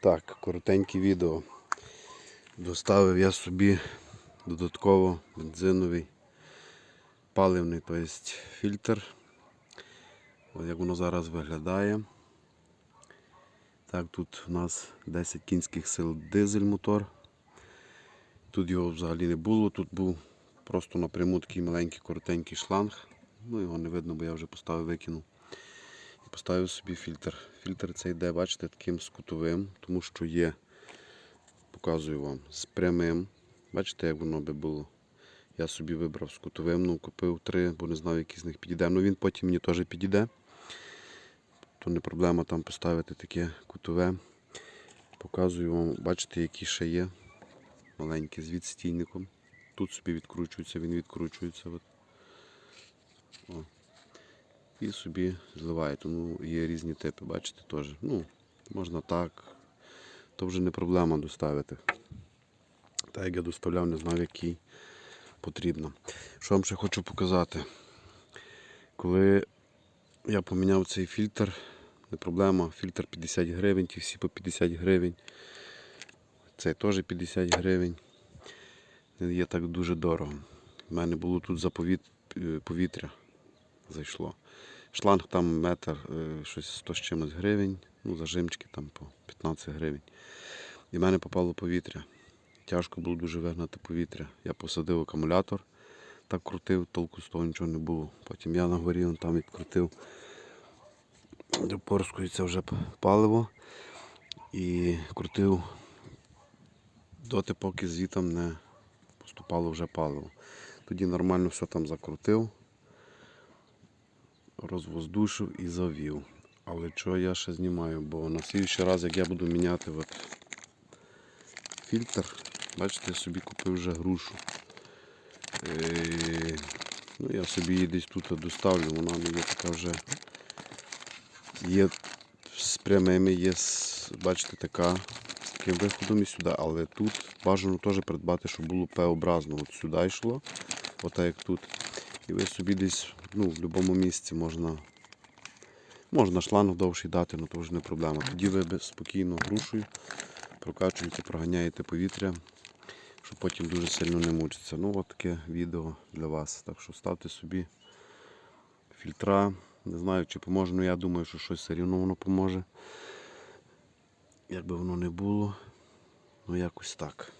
Так, коротеньке відео. Доставив я собі додатково бензиновий паливний тобто фільтр. Ось як воно зараз виглядає. Так, тут у нас 10 кінських сил дизель мотор. Тут його взагалі не було, тут був просто напряму такий маленький коротенький шланг. Ну його не видно, бо я вже поставив, викинув. Поставив собі фільтр. Фільтр цей йде, бачите, таким з кутовим, тому що є, показую вам, з прямим. Бачите, як воно би було. Я собі вибрав з кутовим, ну купив три, бо не знав, який з них підійде. Ну він потім мені теж підійде. То не проблема там поставити таке кутове. Показую вам, бачите, які ще є. Маленькі з відстійником. Тут собі відкручується, він відкручується. От. І собі зливаєте. Ну, є різні типи, бачите, теж. Ну, можна так. То вже не проблема доставити. Так як я доставляв, не знав, який потрібно. Що вам ще хочу показати? Коли я поміняв цей фільтр, не проблема, фільтр 50 гривень, ті всі по 50 гривень. Цей теж 50 гривень. Є так дуже дорого. У мене було тут е, повітря зайшло. Шланг там метр, е, щось 100 з чимось гривень, ну зажимчики там по 15 гривень. І в мене попало повітря. Тяжко було дуже вигнати повітря. Я посадив акумулятор, так крутив, толку з того нічого не було. Потім я на горі там відкрутив, порскується вже паливо і крутив доти, поки звітом не поступало вже паливо. Тоді нормально все там закрутив, розвоздушив і завів. Але що я ще знімаю, бо на слідчий раз, як я буду міняти от фільтр, бачите, я собі купив вже грушу. Е, ну, я собі її десь тут доставлю, вона є така вже. Є з прямими, є, бачите, така таким виходом і сюди, але тут бажано теж придбати, щоб було П-образно. От сюди йшло, отак як тут. І ви собі десь ну, в будь-якому місці можна. Можна шланг довший дати, але то вже не проблема. Тоді ви спокійно грушою прокачуєте, проганяєте повітря, щоб потім дуже сильно не мучитися. Ну, от таке відео для вас. Так що ставте собі фільтра. Не знаю, чи поможе, але я думаю, що щось все рівно воно поможе. Як би воно не було, ну якось так.